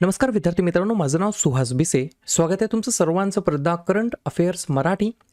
नमस्कार विद्यार्थी मित्रांनो माझं नाव सुहास बिसे स्वागत आहे तुमचं सर्वांचं प्रदा करंट अफेअर्स मराठी.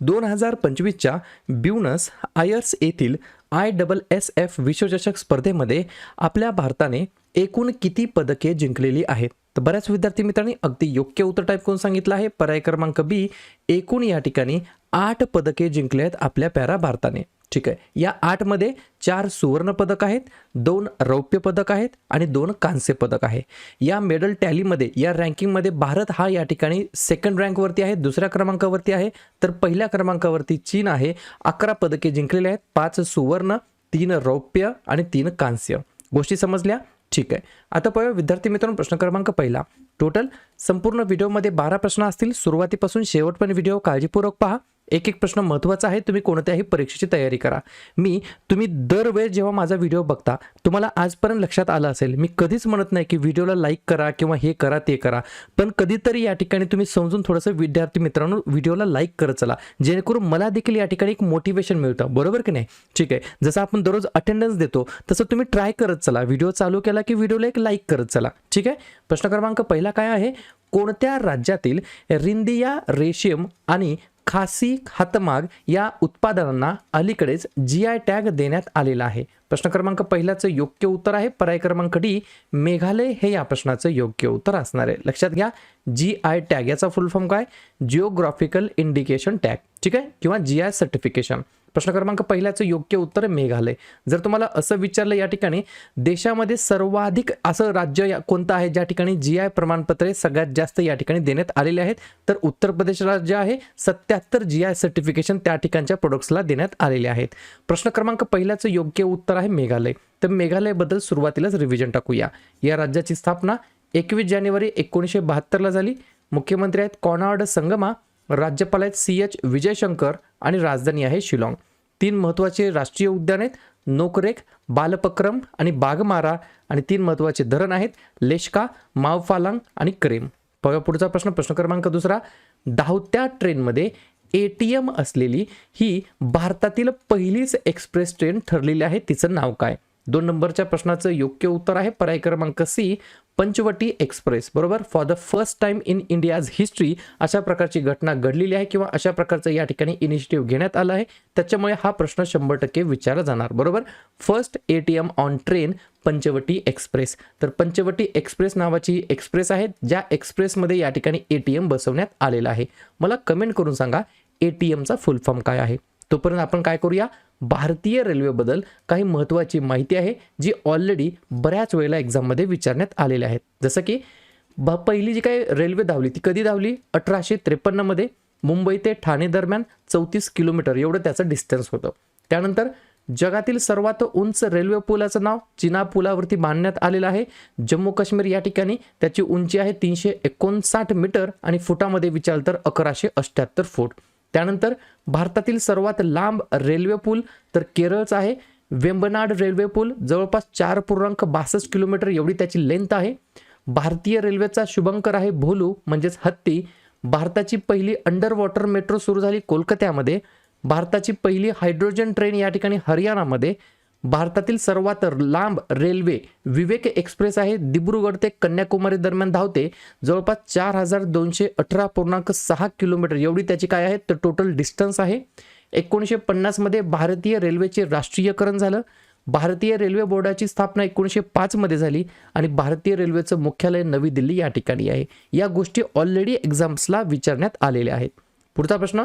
दोन हजार पंचवीसच्या ब्युनस आयर्स येथील आय डबल एस एफ विश्वचषक स्पर्धेमध्ये आपल्या भारताने एकूण किती पदके जिंकलेली आहेत? तर बऱ्याच विद्यार्थी मित्रांनी अगदी योग्य उत्तर टाईप करून सांगितलं आहे. पर्याय क्रमांक बी एकूण या ठिकाणी आठ पदके जिंकले आहेत आपल्या पॅरा भारताने. ठीक आहे. या आठमध्ये चार सुवर्णपदक आहेत दोन रौप्य पदक आहेत आणि दोन कांस्य पदक आहे. या मेडल टॅलीमध्ये या रँकिंगमध्ये भारत हा या ठिकाणी सेकंड रँकवरती आहे दुसऱ्या क्रमांकावरती आहे. तर पहिल्या क्रमांकावरती चीन आहे. अकरा पदके जिंकलेले आहेत पाच सुवर्ण तीन रौप्य आणि तीन कांस्य. गोष्टी समजल्या? ठीक आहे. आता पाहूया विद्यार्थी मित्रांनो प्रश्न क्रमांक पहिला. टोटल संपूर्ण व्हिडिओमध्ये बारा प्रश्न असतील. सुरुवातीपासून शेवटपर्यंत व्हिडिओ काळजीपूर्वक पहा. एक एक प्रश्न महत्त्वाचा आहे तुम्ही कोणत्याही परीक्षेची तयारी करा. मी तुम्ही दरवेळेस जेव्हा माझा व्हिडिओ बघता तुम्हाला आजपर्यंत लक्षात आलं असेल मी कधीच म्हणत नाही की व्हिडिओला लाईक करा किंवा हे करा ते करा. पण कधीतरी या ठिकाणी तुम्ही समजून थोडंसं विद्यार्थी मित्रांनो व्हिडिओला लाईक करत चला. जेणेकरून मला देखील या ठिकाणी एक मोटिवेशन मिळतं. बरोबर की नाही? ठीक आहे. जसं आपण दररोज अटेंडन्स देतो तसं तुम्ही ट्राय करत चला. व्हिडिओ चालू केला की व्हिडिओला एक लाईक करत चला. ठीक आहे? प्रश्न क्रमांक पहिला काय आहे? कोणत्या राज्यातील रिंदिया रेशीम आणि खासी हातमाग या उत्पादनांना अलीकडेच जी आय टॅग देण्यात आलेला आहे. प्रश्न क्रमांक पहिल्याचं योग्य उत्तर आहे. पर्याय क्रमांक डी मेघालय हे या प्रश्नाचं योग्य उत्तर असणार आहे. लक्षात घ्या जी आय टॅग याचा फुल फॉर्म काय? जिओग्राफिकल इंडिकेशन टॅग ठीक आहे? किंवा जी आय सर्टिफिकेशन प्रश्न क्रमांक पहिल्याचं योग्य उत्तर मेघालय जर तुम्हाला असं विचारलं या ठिकाणी देशामध्ये सर्वाधिक असं राज्य या- कोणतं आहे? ज्या ठिकाणी जी आय प्रमाणपत्रे सगळ्यात जास्त या ठिकाणी देण्यात आलेले आहेत. तर उत्तर प्रदेश राज्य आहे. सत्याहत्तर जी आय सर्टिफिकेशन त्या ठिकाणच्या प्रोडक्ट्सला देण्यात आलेले आहेत. प्रश्न क्रमांक पहिल्याचं योग्य उत्तर आहे मेघालय. तर मेघालयबद्दल सुरुवातीलाच रिव्हिजन टाकूया. या राज्याची स्थापना एकवीस जानेवारी एकोणीसशे बहात्तरला झाली. मुख्यमंत्री आहेत कॉनार्ड संगमा. राज्यपाल आहेत सी एच विजयशंकर आणि राजधानी आहे शिलाँग. तीन महत्त्वाचे राष्ट्रीय उद्यान आहेत नोकरेक बालपक्रम आणि बागमारा आणि तीन महत्त्वाचे धरण आहेत लेशका मावफालांग आणि करेम. बघा पुढचा प्रश्न प्रश्न क्रमांक दुसरा. धावत्या ट्रेनमध्ये ए टी एम असलेली ही भारतातील पहिलीच एक्सप्रेस ट्रेन ठरलेली आहे तिचं नाव काय? दोन नंबरच्या प्रश्नाचं योग्य उत्तर आहे. पर्याय क्रमांक सी पंचवटी एक्सप्रेस. बरोबर? For the first time in India's history अशा प्रकारची घटना घडलेली आहे किंवा अशा प्रकारचं या ठिकाणी इनिशिएटिव्ह घेण्यात आलं आहे. त्याच्यामुळे हा प्रश्न शंभर टक्के विचारला जाणार. बरोबर? First A T M on train Panchavati express. तर पंचवटी एक्सप्रेस नावाची एक्सप्रेस आहे ज्या एक्सप्रेसमध्ये या ठिकाणी ए टी एम बसवण्यात आलेला आहे. मला कमेंट करून सांगा ए टी एमचा फुल फॉर्म काय आहे? तोपर्यंत आपण काय करूया? भारतीय रेल्वेबद्दल काही महत्त्वाची माहिती आहे जी ऑलरेडी बऱ्याच वेळेला एक्झाममध्ये विचारण्यात आलेल्या आहेत. जसं की ब पहिली जी काही रेल्वे धावली ती कधी धावली? अठराशे त्रेपन्नमध्ये मुंबई ते ठाणे दरम्यान चौतीस किलोमीटर एवढं त्याचं डिस्टन्स होतं. त्यानंतर जगातील सर्वात उंच रेल्वे पुलाचं नाव चिना पुलावरती बांधण्यात आलेलं आहे. जम्मू काश्मीर या ठिकाणी त्याची उंची आहे तीनशे एकोणसाठ मीटर आणि फुटामध्ये विचार तर अकराशे अठ्ठ्याहत्तर फूट. त्यानंतर भारतातील सर्वात लांब रेल्वे पूल तर केरळचा आहे. वेंबनाड रेल्वे पूल जवळपास चार पूर्णांक बासष्ट किलोमीटर एवढी त्याची लेंथ आहे. भारतीय रेल्वेचा शुभंकर आहे भोलू म्हणजेच हत्ती. भारताची पहिली अंडर वॉटर मेट्रो सुरू झाली कोलकात्यामध्ये. भारताची पहिली हायड्रोजन ट्रेन या ठिकाणी हरियाणामध्ये. भारतातील सर्वात लांब रेल्वे विवेक एक्सप्रेस आहे. दिब्रुगड ते कन्याकुमारी दरम्यान धावते. जवळपास चार हजार दोनशे अठरा पूर्णांक सहा किलोमीटर. एवढी त्याची काय आहे? तर टोटल डिस्टन्स आहे. एकोणीसशे पन्नासमध्ये भारतीय रेल्वेचे राष्ट्रीयकरण झालं. भारतीय रेल्वे बोर्डाची स्थापना एकोणीसशे पाचमध्ये झाली आणि भारतीय रेल्वेचं मुख्यालय नवी दिल्ली या ठिकाणी आहे. या गोष्टी ऑलरेडी एक्झाम्सला विचारण्यात आलेल्या आहेत. पुढचा प्रश्न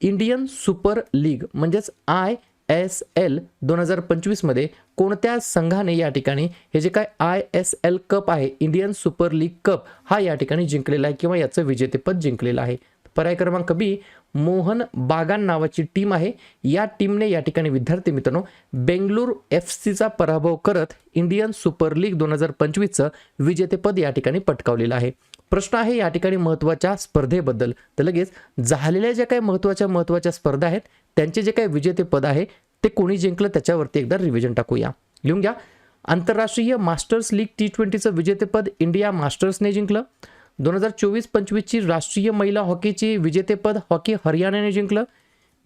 इंडियन सुपर लीग म्हणजेच आय एस एल दोन हजार पंचवीसमध्ये कोणत्या संघाने या ठिकाणी हे जे काय आय एस एल कप आहे इंडियन सुपर लीग कप हा या ठिकाणी जिंकलेला आहे किंवा याचं विजेतेपद जिंकलेलं आहे? पर्याय क्रमांक बी मोहन बागान नावाची टीम आहे. या टीमने या ठिकाणी विद्यार्थी मित्रांनो बेंगळूर एफ सीचा पराभव करत इंडियन सुपर लीग दोन हजार पंचवीसचं विजेतेपद या ठिकाणी पटकावलेलं आहे. प्रश्न आहे या ठिकाणी महत्त्वाच्या स्पर्धेबद्दल. तर लगेच झालेल्या ज्या काही महत्त्वाच्या महत्त्वाच्या स्पर्धा आहेत त्यांचे जे काही विजेतेपद आहे ते कोणी जिंकलं त्याच्यावरती एकदा रिव्हिजन टाकूया. लिहून घ्या. आंतरराष्ट्रीय मास्टर्स लीग टी ट्वेंटीचं विजेतेपद इंडिया मास्टर्सने जिंकलं. दोन हजार चोवीस पंचवीसची राष्ट्रीय महिला हॉकीची विजेतेपद हॉकी हरियाणाने जिंकलं.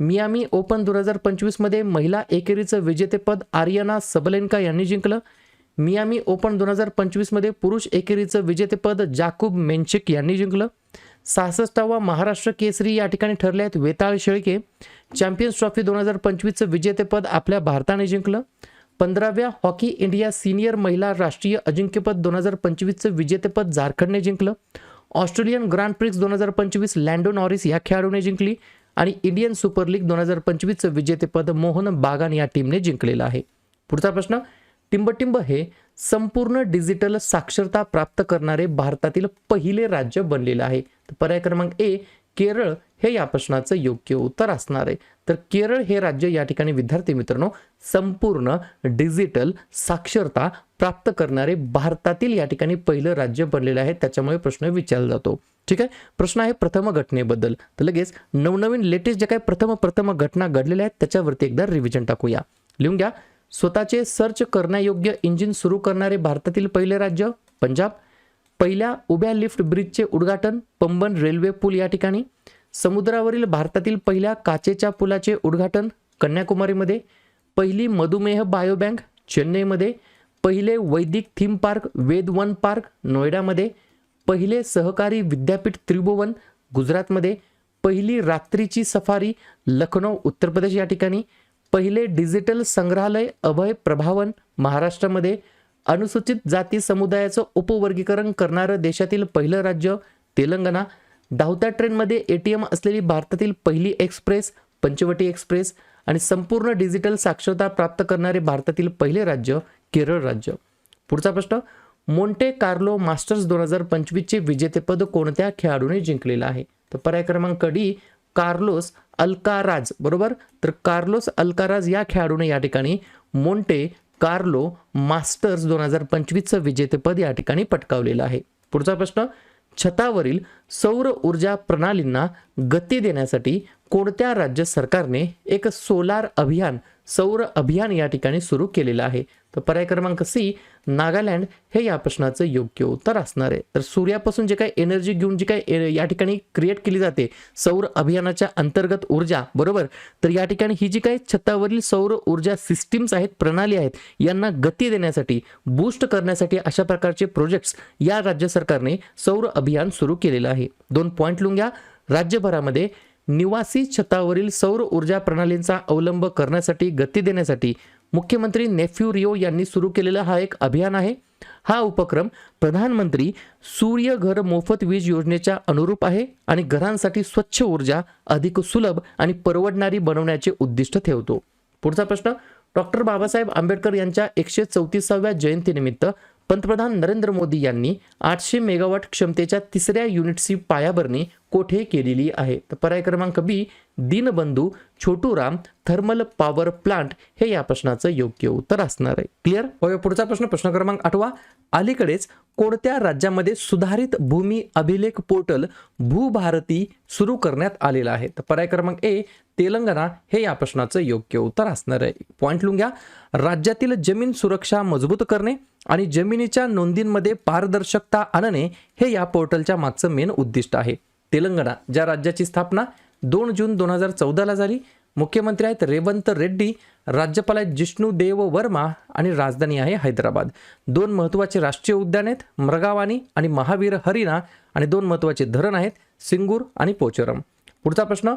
मियामी ओपन दोन हजार पंचवीसमध्ये महिला एकेरीचं विजेतेपद आर्यना सबलेनका यांनी जिंकलं. मियामी ओपन दोन हजार पंचवीसमध्ये पुरुष एकेरीचं विजेतेपद जाकूब मेन्चिक यांनी जिंकलं. सहासष्टावा महाराष्ट्र केसरी या ठिकाणी ठरले आहेत वेताळ शेळके. चॅम्पियन्स ट्रॉफी दोन हजार पंचवीसचं विजेतेपद आपल्या भारताने जिंकलं. पंधराव्या हॉकी इंडिया सिनियर महिला राष्ट्रीय अजिंक्यपद दोन हजार पंचवीसचं विजेतेपद झारखंडने जिंकलं. ऑस्ट्रेलियन ग्रँड प्रिक्स दोन हजार पंचवीस लँडो नॉरिस या खेळाडूने जिंकली आणि इंडियन सुपर लीग दोन हजार पंचवीसचं विजेतेपद मोहन बागान या टीमने जिंकलेलं आहे. पुढचा प्रश्न टिंबटिंब हे संपूर्ण डिजिटल साक्षरता प्राप्त करणारे भारतातील पहिले राज्य बनलेलं आहे. तर पर्याय क्रमांक ए केरळ हे या प्रश्नाचं योग्य उत्तर असणार आहे. तर केरळ हे राज्य या ठिकाणी विद्यार्थी मित्रांनो संपूर्ण डिजिटल साक्षरता प्राप्त करणारे भारतातील या ठिकाणी पहिलं राज्य बनलेलं आहे. त्याच्यामुळे प्रश्न विचारला जातो. ठीक आहे? प्रश्न आहे प्रथम घटनेबद्दल. तर लगेच नवनवीन लेटेस्ट जे काही प्रथम प्रथम घटना घडलेल्या आहेत त्याच्यावरती एकदा रिव्हिजन टाकूया. लिहून घ्या. स्वतःचे सर्च करण्यायोग्य इंजिन सुरू करणारे भारतातील पहिले राज्य पंजाब. पहिल्या उभ्या लिफ्ट ब्रिजचे उद्घाटन पंबन रेल्वे पूल या ठिकाणी. समुद्रावरील भारतातील पहिल्या काचेच्या पुलाचे उद्घाटन कन्याकुमारीमध्ये. पहिली मधुमेह बायोबँक चेन्नईमध्ये. पहिले वैदिक theme park Ved Van park नोएडामध्ये. पहिले सहकारी विद्यापीठ त्रिभुवन गुजरातमध्ये. पहिली रात्रीची सफारी लखनौ उत्तर प्रदेश या ठिकाणी. पहिले डिजिटल संग्रहालय अभय प्रभावन महाराष्ट्रामध्ये अनुसूचित जाती समुदायाचं उपवर्गीकरण करणारं देशातील पहिलं राज्य तेलंगणा. धावत्या ट्रेनमध्ये ए टी एम असलेली भारतातील पहिली एक्सप्रेस पंचवटी एक्सप्रेस आणि संपूर्ण डिजिटल साक्षरता प्राप्त करणारे भारतातील पहिले राज्य केरळ राज्य. पुढचा प्रश्न मोंटे कार्लो मास्टर्स दोन हजार पंचवीसचे विजेतेपद कोणत्या खेळाडूने जिंकलेलं आहे? तर पर्याय क्रमांक डी कार्लोस अल्काराज बरोबर? तर कार्लोस अल्काराज या खेळाडूने या ठिकाणी मोंटे कार्लो मास्टर्स दोन हजार पंचवीसचं विजेतेपद या ठिकाणी पटकावलेलं आहे. पुढचा प्रश्न छतावरील सौर ऊर्जा प्रणालींना गती देण्यासाठी कोणत्या राज्य सरकारने एक सोलार अभियान सौर अभियान या ठिकाणी सुरू केलेलं आहे? तर पर्याय क्रमांक सी नागालँड हे या प्रश्नाचं योग्य उत्तर असणार आहे. तर सूर्यापासून जे काही एनर्जी घेऊन जी काही ए- या ठिकाणी क्रिएट केली जाते सौर अभियानाच्या अंतर्गत ऊर्जा बरोबर? तर या ठिकाणी ही जी काही छतावरील सौर ऊर्जा सिस्टीम्स आहेत प्रणाली आहेत यांना गती देण्यासाठी बूस्ट करण्यासाठी अशा प्रकारचे प्रोजेक्ट्स या राज्य सरकारने सौर अभियान सुरू केलेलं आहे. दोन पॉईंट लिहून घ्या. राज्यभरामध्ये निवासी छतावरील सौर ऊर्जा प्रणालींचा अवलंब करण्यासाठी गती देण्यासाठी मुख्यमंत्री नेफ्यू रिओ यांनी सुरू केलेला हा एक अभियान आहे. हा उपक्रम प्रधानमंत्री सूर्य घर मोफत वीज योजनेच्या अनुरूप आहे आणि घरांसाठी स्वच्छ ऊर्जा अधिक सुलभ आणि परवडणारी बनवण्याचे उद्दिष्ट ठेवतो. पुढचा प्रश्न डॉक्टर बाबासाहेब आंबेडकर यांच्या एकशे चौतीसाव्या जयंतीनिमित्त पंतप्रधान नरेंद्र मोदी यांनी आठशे मेगावॉट क्षमतेच्या तिसऱ्या युनिटची पायाभरणी कोठे केलेली आहे. तर पर्याय क्रमांक B Deenbandhu Chhoturam thermal power plant हे या प्रश्नाचं योग्य उत्तर असणार आहे. क्लिअर पुढचा प्रश्न प्रश्न क्रमांक आठवा. अलीकडेच कोणत्या राज्यामध्ये सुधारित भूमी अभिलेख पोर्टल भूभारती सुरू करण्यात आलेलं आहे? तर पर्याय क्रमांक ए तेलंगणा हे या प्रश्नाचं योग्य उत्तर असणार आहे. पॉईंट लिहून घ्या राज्यातील जमीन सुरक्षा मजबूत करणे. आणि जमिनीच्या नोंदींमध्ये पारदर्शकता आणणे हे या पोर्टलच्या मागचं मेन उद्दिष्ट आहे. तेलंगणा ज्या राज्याची स्थापना दोन जून दोन हजार चौदाला झाली मुख्यमंत्री आहेत रेवंत रेड्डी राज्यपाल आहेत जिष्णू देव वर्मा आणि राजधानी आहे हैदराबाद. दोन महत्त्वाचे राष्ट्रीय उद्यान आहेत मृगावानी आणि महावीर हरिणा आणि दोन महत्त्वाचे धरण आहेत सिंगूर आणि पोचरम. पुढचा प्रश्न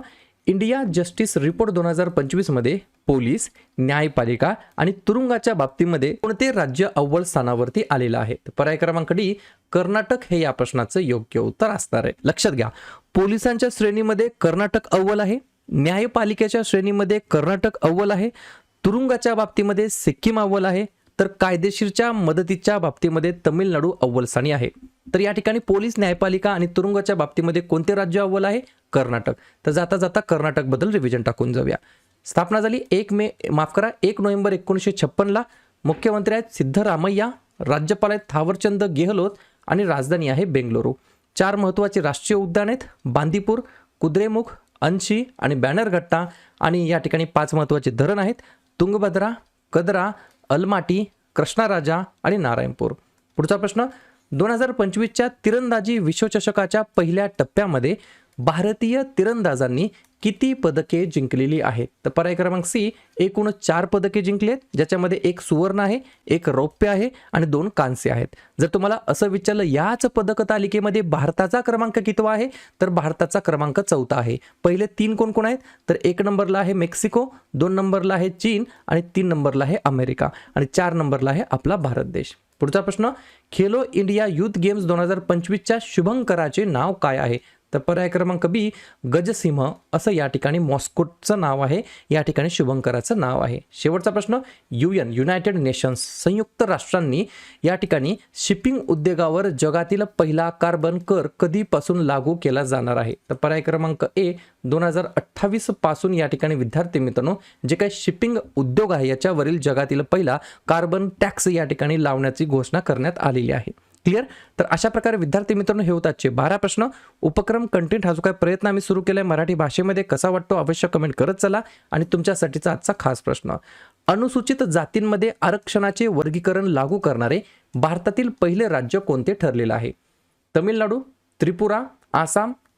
इंडिया जस्टिस रिपोर्ट दोन हजार पंचवीसमध्ये पोलीस न्यायपालिका आणि तुरुंगाच्या बाबतीमध्ये कोणते राज्य अव्वल स्थानावरती आलेलं आहे? पर्याय क्रमांक डी कर्नाटक हे या प्रश्नाचं योग्य उत्तर असणार आहे. लक्षात घ्या पोलिसांच्या श्रेणीमध्ये कर्नाटक अव्वल आहे न्यायपालिकेच्या श्रेणीमध्ये कर्नाटक अव्वल आहे तुरुंगाच्या बाबतीमध्ये सिक्कीम अव्वल आहे तर कायदेशीरच्या मदतीच्या बाबतीमध्ये तमिळनाडू अव्वलस्थानी आहे. तर या ठिकाणी पोलीस न्यायपालिका आणि तुरुंगाच्या बाबतीमध्ये कोणते राज्य अव्वल आहे? कर्नाटक. तर जाता जाता कर्नाटकबद्दल रिव्हिजन टाकून जाऊया. स्थापना झाली एक मे माफ करा एक नोव्हेंबर एकोणीसशे छप्पनला. मुख्यमंत्री आहेत सिद्धरामय्या राज्यपाल आहेत थावरचंद गेहलोत आणि राजधानी आहे बेंगलुरू. चार महत्त्वाची राष्ट्रीय उद्यान आहेत बांदीपूर कुद्रेमुख अंशी आणि बॅनरघट्टा. आणि या ठिकाणी पाच महत्त्वाचे धरण आहेत तुंगभद्रा कदरा अलमाटी कृष्णाराजा आणि नारायणपूर. पुढचा प्रश्न दोन हजार पंचवीसच्या तिरंदाजी विश्वचषकाच्या पहिल्या टप्प्यामध्ये भारतीय तिरंदाजांनी किती पदके जिंकलेली आहेत? तर पर्याय क्रमांक सी एकूण चार पदके जिंकली आहेत ज्याच्यामध्ये एक सुवर्ण आहे एक रौप्य आहे आणि दोन कांस्य आहेत. जर तुम्हाला असं विचारलं याच पदक तालिकेमध्ये भारताचा क्रमांक कितवा आहे? तर भारताचा क्रमांक चौथा आहे. पहिले तीन कोण कोण आहेत? तर एक नंबरला आहे मेक्सिको दोन नंबरला आहे चीन आणि तीन नंबरला आहे अमेरिका आणि चार नंबरला आहे आपला भारत देश. पुढचा प्रश्न खेलो इंडिया युथ गेम्स दोन हजार पंचवीसच्या शुभंकराचे नाव काय आहे? तर पर्याय क्रमांक बी गजसिंह असं या ठिकाणी मॉस्कोटचं नाव आहे. या ठिकाणी शुभंकराचं नाव आहे. शेवटचा प्रश्न यू एन युनायटेड नेशन्स संयुक्त राष्ट्रांनी या ठिकाणी शिपिंग उद्योगावर जगातील पहिला कार्बन कर कधीपासून लागू केला जाणार आहे? तर पर्याय क्रमांक ए दोन हजार अठ्ठावीसपासून या ठिकाणी विद्यार्थी मित्रांनो जे काही शिपिंग उद्योग आहे याच्यावरील जगातील पहिला कार्बन टॅक्स या ठिकाणी लावण्याची घोषणा करण्यात आलेली आहे. क्लिअर? तर अशा प्रकारे विद्यार्थी मित्रांनो हे होतात बारा प्रश्न. उपक्रम कंटेंट हा जो काय प्रयत्न आम्ही सुरू केलाय मराठी भाषेमध्ये कसा वाटतो अवश्य कमेंट करत चला. आणि तुमच्यासाठीचा आजचा खास प्रश्न. अनुसूचित जातींमध्ये आरक्षणाचे वर्गीकरण लागू करणारे भारतातील पहिले राज्य कोणते ठरलेलं आहे? तमिळनाडू त्रिपुरा आसाम